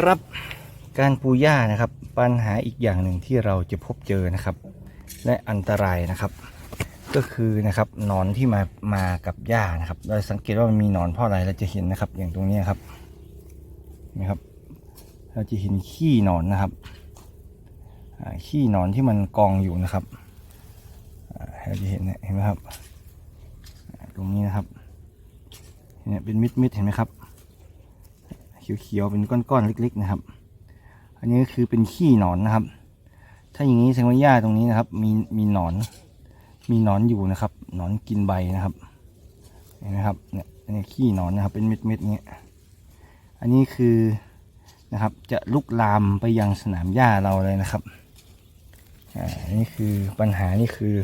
ครับ การปูหญ้านะครับ ปัญหาอีกอย่างหนึ่งที่เราจะพบเจอนะครับ และอันตรายนะครับ ก็คือนะครับหนอนที่มามากับหญ้านะครับเราสังเกตว่ามันมีหนอนเพราะอะไรเราจะเห็นนะครับ อย่างตรงนี้ครับนะครับ เราจะเห็นขี้หนอนนะครับขี้หนอนที่มันกองอยู่นะครับเราจะเห็นเนี่ยเห็นไหมครับ ตรงนี้นะครับเนี่ยเป็นมิดๆเห็นไหมครับ เขียวๆเป็นก้อนๆเล็ก ๆ นะครับ อันนี้ก็คือเป็นขี้หนอนนะครับ ถ้าอย่างนี้แสดงว่าหญ้าตรงนี้นะครับ มีมีหนอน มีหนอนอยู่นะครับ หนอนกินใบนะครับเห็นไหมครับเนี่ยอันนี้ขี้หนอนนะครับ เป็นเม็ดๆเงี้ยอันนี้คือนะครับ จะลุกลามไปยังสนามหญ้าเราเลยนะครับอ่านี่คือปัญหานี่คือ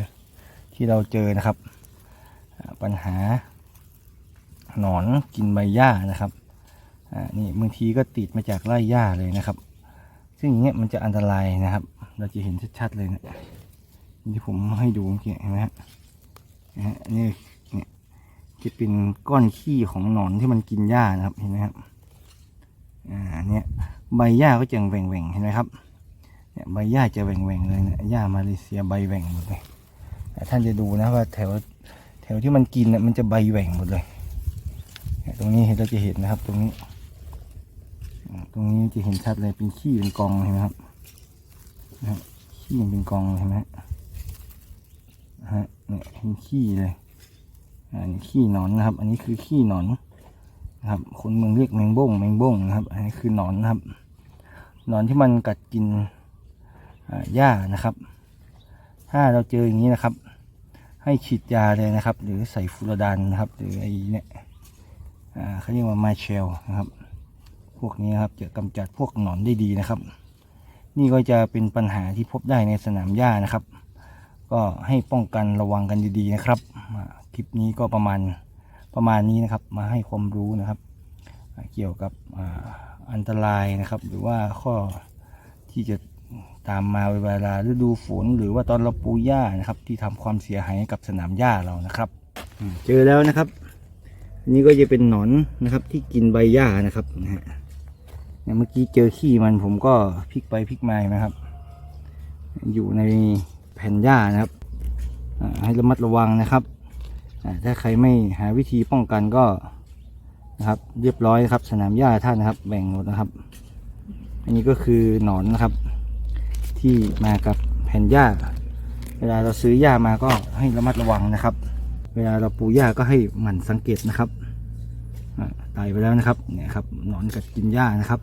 ที่เราเจอนะครับ ปัญหาหนอนกินใบหญ้านะครับ อ่านี่บางทีก็ติดมาจากไร่หญ้าเลยนะครับ ซึ่งอย่างเงี้ยมันจะอันตรายนะครับ เราจะเห็นชัดๆเลยนะที่ผมให้ดูเมื่อกี้เห็นไหมฮะนี่เนี่ยจะเป็นก้อนขี้ของหนอนที่มันกินหญ้านะครับเห็นไหมครับอ่าเนี่ยใบหญ้าก็จะแหว่งๆเห็นไหมครับเนี่ยใบหญ้าจะแหว่งๆเลยเนี่ยหญ้ามาเลเซียใบแหว่งหมดเลยแต่ท่านจะดูนะว่าแถวแถวที่มันกินเนี่ยมันจะใบแหว่งหมดเลย ตรงนี้เราจะเห็นนะครับตรงนี้ ตรงนี้จะเห็นชัดเลยเป็นขี้เป็นกองเห็นไหมครับนะครับขี้เป็นกองเห็นไหมฮะเนี่ยเป็นขี้เลยอันนี้ขี้หนอนนะครับ อันนี้คือขี้หนอนนะครับ คนเมืองเรียกแมงบ้งแมงบ้งนะครับ อันนี้คือหนอนนะครับ หนอนที่มันกัดกินอ่าหญ้านะครับ ถ้าเราเจออย่างนี้นะครับ ให้ฉีดยาเลยนะครับ หรือใส่ฟูรดานนะครับ หรือไอ้เนี่ยอ่าเขาเรียกว่ามาเชลนะครับ วกนี้นครับจะกำจัดพวกหนอนได้ดีนะครับ นี่ก็จะเป็นปัญหาที่พบได้ในสนามหญ้านะครับ ก็ให้ป้องกันระวังกันดีๆนะครับคลิปนี้ก็ประมาณประมาณนี้นะครับ มาให้ความรู้นะครับ เกี่ยวกับอ,อันตรายนะครับ หรือว่าข้อที่จะตามมาเวลาฤดูฝนหรือว่าตอนเราปูหญ้านะครับ ที่ทำความเสียหายกับสนามหญ้าเรานะครับ เจอแล้วนะครับนนี้ก็จะเป็นหนอนนะครับที่กินใบหญ้านะครับนะฮะ เมื่อกี้เจอขี้มันผมก็พลิกไปพลิกมานะครับ อยู่ในแผ่นหญ้านะครับ ให้ระมัดระวังนะครับ ถ้าใครไม่หาวิธีป้องกันก็นะครับ เรียบร้อยครับ สนามหญ้าท่านนะครับ แบ่งหมดนะครับ อันนี้ก็คือหนอนนะครับ ที่มากับแผ่นหญ้า เวลาเราซื้อหญ้ามาก็ให้ระมัดระวังนะครับ เวลาเราปูหญ้าก็ให้หมั่นสังเกตนะครับ ตายไปแล้วนะครับเนี่ยครับหนอนกัดกินหญ้านะครับ